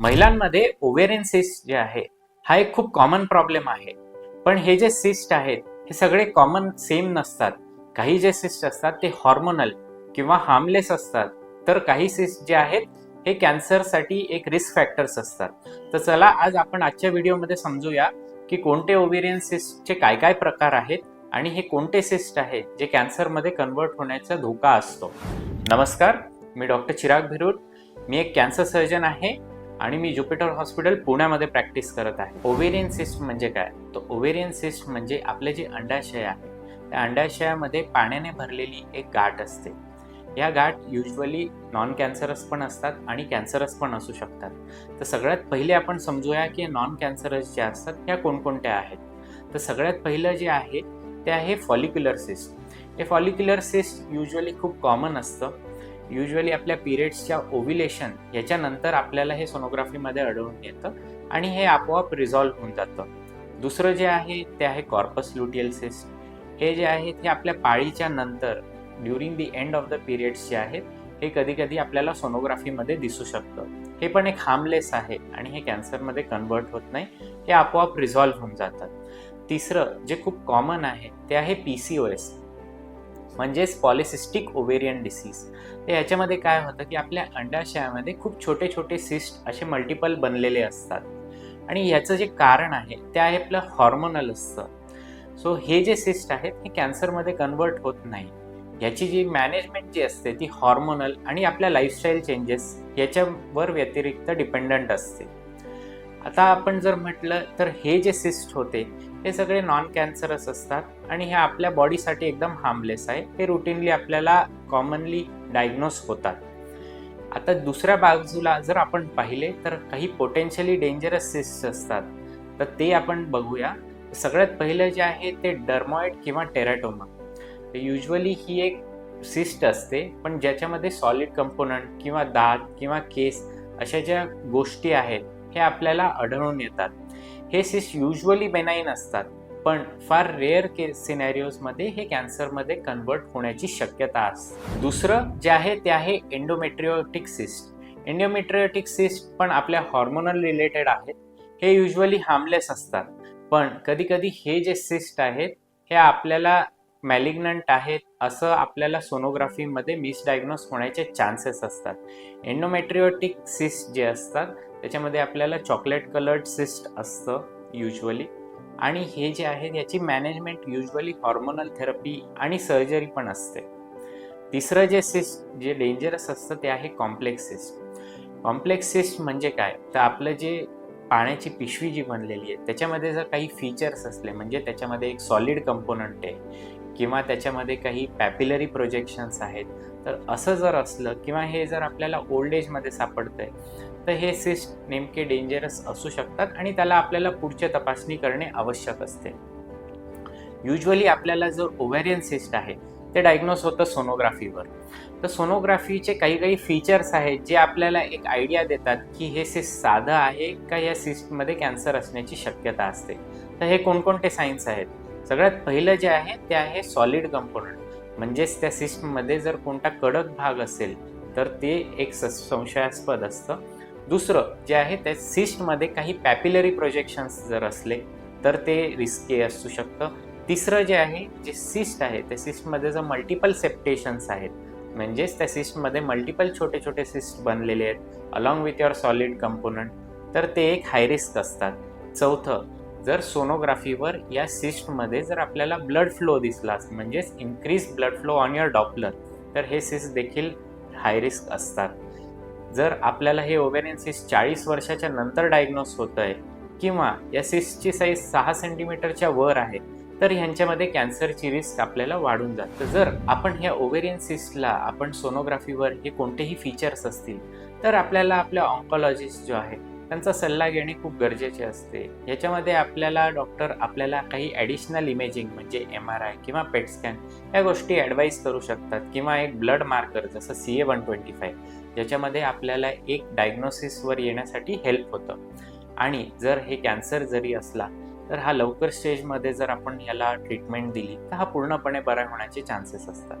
महिलांमध्ये ovarian cyst जे आहे हा एक खूप कॉमन प्रॉब्लेम आहे. पण हे जे सिस्ट आहेत हे सगळे कॉमन सेम नसतात. काही जे सिस्ट असतात ते हॉर्मोनल किंवा हार्मलेस असतात. तर काही सिस्ट जे आहेत हे कॅन्सरसाठी एक रिस्क फॅक्टर्स असतात. तर चला आज आपण आजच्या व्हिडिओमध्ये समजूया की कोणते ओव्हेरियन सिस्टचे काय काय प्रकार आहेत आणि हे कोणते सिस्ट आहेत जे कॅन्सरमध्ये कन्वर्ट होण्याचा धोका असतो. नमस्कार मी डॉक्टर चिराग भिरूड मी एक कॅन्सर सर्जन आहे. आणि मी ज्युपिटर हॉस्पिटल पुण्यामध्ये प्रॅक्टिस करत आहे. ओव्हेरियन सिस्ट म्हणजे काय? तर ओव्हेरियन सिस्ट म्हणजे आपले जे अंडाशय आहे त्या अंडाशयामध्ये पाण्याने भरलेली एक गाठ असते. या गाठ युजली नॉन कॅन्सरस पण असतात आणि कॅन्सरस पण असू शकतात. तर सगळ्यात पहिले आपण समजूया की नॉन कॅन्सरस ज्या असतात त्या कोणकोणत्या आहेत? तर सगळ्यात पहिलं जे आहे ते आहे फॉलिक्युलर सिस्ट हे फॉलिक्युलर सिस्ट युजली खूप कॉमन असतं. युजली आपल्या पिरियड्सच्या ओव्हिलेशन याच्यानंतर आपल्याला हे सोनोग्राफीमध्ये आढळून येतं आणि हे आपोआप रिझॉल्व्ह होऊन जातं. दुसरं जे आहे ते आहे कॉर्पस ल्युटियल सिस्ट हे जे आहे ते आपल्या पाळीच्या नंतर during the end of the periods जे आहेत हे कधीकधी आपल्याला सोनोग्राफीमध्ये दिसू शकतं. हे पण एक हार्मलेस आहे आणि हे कॅन्सरमध्ये कन्वर्ट होत नाही. हे आपोआप रिझॉल्व्ह होऊन जातात तिसरं जे खूप कॉमन आहे ते आहे पी सी ओ एस म्हणजेच पॉलिसिस्टिक ओवेरियन डिसीज तर याच्यामध्ये काय होतं की आपल्या अंडाशयामध्ये खूप छोटे छोटे सिस्ट असे मल्टिपल बनलेले असतात. आणि याचं जे कारण आहे ते आहे आपलं हॉर्मोनल असतं. सो हे जे सिस्ट आहेत हे कॅन्सरमध्ये कन्वर्ट होत नाही. याची जी मॅनेजमेंट जी असते ती हॉर्मोनल आणि आपल्या लाईफस्टाईल चेंजेस याच्यावर व्यतिरिक्त डिपेंडंट असते. आता आपण जर म्हटलं तर हे जे सिस्ट होते हे सगळे नॉन कॅन्सरस असतात आणि हे आपल्या बॉडीसाठी एकदम हार्मलेस आहे. हे रुटीनली आपल्याला कॉमनली डायग्नोस होतात. आता दुसऱ्या बाजूला जर आपण पाहिले तर काही पोटेन्शियली डेंजरस सिस्ट असतात. तर ते आपण बघूया. सगळ्यात पहिलं जे आहे ते डर्मॉइड किंवा टेराटोमा युजली ही एक सिस्ट असते पण ज्याच्यामध्ये सॉलिड कंपोनंट किंवा दात किंवा केस अशा ज्या गोष्टी आहेत हे आपल्याला आढळून येतात. हे सिस्ट युजली बेनाईन असतात पण फार रेअर के सिनॅरिओजमध्ये हे कॅन्सरमध्ये कन्वर्ट होण्याची शक्यता असते. दुसरं जे आहे ते आहे एंडोमेट्रिओटिक सिस्ट एंडोमेट्रिओटिक सिस्ट पण आपल्या हॉर्मोनल रिलेटेड आहेत. हे युजली हार्मलेस असतात. पण कधीकधी हे जे सिस्ट आहेत हे आपल्याला मॅलिग्नंट आहेत असं आपल्याला सोनोग्राफीमध्ये मिसडायग्नोस होण्याचे चान्सेस असतात. एंडोमेट्रिओटिक सिस्ट जे असतात त्याच्यामध्ये आपल्याला चॉकलेट कलर्ड सिस्ट असतं युजली आणि हे जे आहे याची मॅनेजमेंट युजली हॉर्मोनल थेरपी आणि सर्जरी पण असते. तिसरं जे सिस्ट जे डेंजरस असतं ते आहे कॉम्प्लेक्स सिस्ट कॉम्प्लेक्स सिस्ट म्हणजे काय? तर आपलं जे पाण्याची पिशवी जी बनलेली आहे त्याच्यामध्ये जर काही फीचर्स असले म्हणजे त्याच्यामध्ये एक सॉलिड कंपोनंट आहे किंवा त्याच्यामध्ये काही पॅपिलरी प्रोजेक्शन्स आहेत तर असं जर असलं किंवा हे जर आपल्याला ओल्ड एजमध्ये सापडतंय तर हे सिस्ट नेमके डेंजरस असू शकतात आणि त्याला आपल्याला पुढच्या तपासणी करणे आवश्यक असते. युजली आपल्याला जो ओव्हेरियन सिस्ट आहे ते डायग्नोस होतं सोनोग्राफीवर तर सोनोग्राफीचे काही काही फीचर्स आहेत जे आपल्याला एक आयडिया देतात की हे सिस्ट साधं आहे का या सिस्टमध्ये कॅन्सर असण्याची शक्यता असते. तर हे कोणकोणते सायन्स आहेत? सगळ्यात पहिलं जे आहे ते आहे सॉलिड कंपोनंट म्हणजेच त्या सिस्टमध्ये जर कोणता कडक भाग असेल तर ते एक संशयास्पद असतं. दुसरं जे आहे त्या सिस्टमध्ये काही पॅपिलरी प्रोजेक्शन्स जर असले तर ते रिस्की असू शकतं. तिसरं जे आहे जे सिस्ट आहे त्या सिस्टमध्ये जर मल्टिपल सेप्टेशन्स आहेत म्हणजेच त्या सिस्टमध्ये मल्टिपल छोटे छोटे सिस्ट बनलेले आहेत along with your solid component तर ते एक हाय रिस्क असतात. चौथं जर सोनोग्राफीवर या सिस्टमध्ये जर आपल्याला ब्लड फ्लो दिसलाच म्हणजेच increase blood flow on your doppler तर हे सिस्ट देखील हाय रिस्क असतात. जर आपल्याला हे ओवेरियन सिस्ट चाळीस वर्षाच्या नंतर डायग्नोस होतं आहे किंवा या सिस्टची साईज सहा सेंटीमीटरच्या वर आहे तर ह्यांच्यामध्ये कॅन्सरची रिस्क आपल्याला वाढून जाते. जर आपण ह्या ओवेरियन सिस्टला आपण सोनोग्राफीवर हे कोणतेही फीचर्स असतील तर आपल्याला आपल्या ऑन्कॉलॉजिस्ट जो आहे त्यांचा सल्ला घेणे खूप गरजेचे असते. याच्यामध्ये आपल्याला डॉक्टर आपल्याला काही ॲडिशनल इमेजिंग म्हणजे एम आर आय किंवा पेट स्कॅन या गोष्टी ॲडवाईस करू शकतात किंवा एक ब्लड मार्कर जसं C A one twenty five ज्याच्यामध्ये आपल्याला एक डायग्नोसिसवर येण्यासाठी हेल्प होतं. आणि जर हे कॅन्सर जरी असला तर हा लवकर स्टेजमध्ये जर आपण ह्याला ट्रीटमेंट दिली तर हा पूर्णपणे बरा होण्याचे चान्सेस असतात.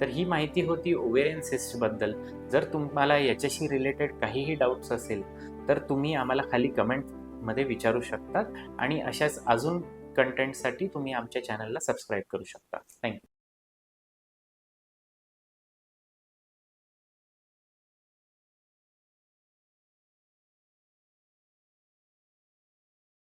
तर ही माहिती होती ओवेरियन सिस्टबद्दल जर तुम्हाला याच्याशी रिलेटेड काहीही डाऊट्स असेल तर तुम्ही आम्हाला खाली कमेंटमध्ये विचारू शकतात आणि अशाच अजून कंटेंटसाठी तुम्ही आमच्या चॅनलला सबस्क्राईब करू शकता. थँक्यू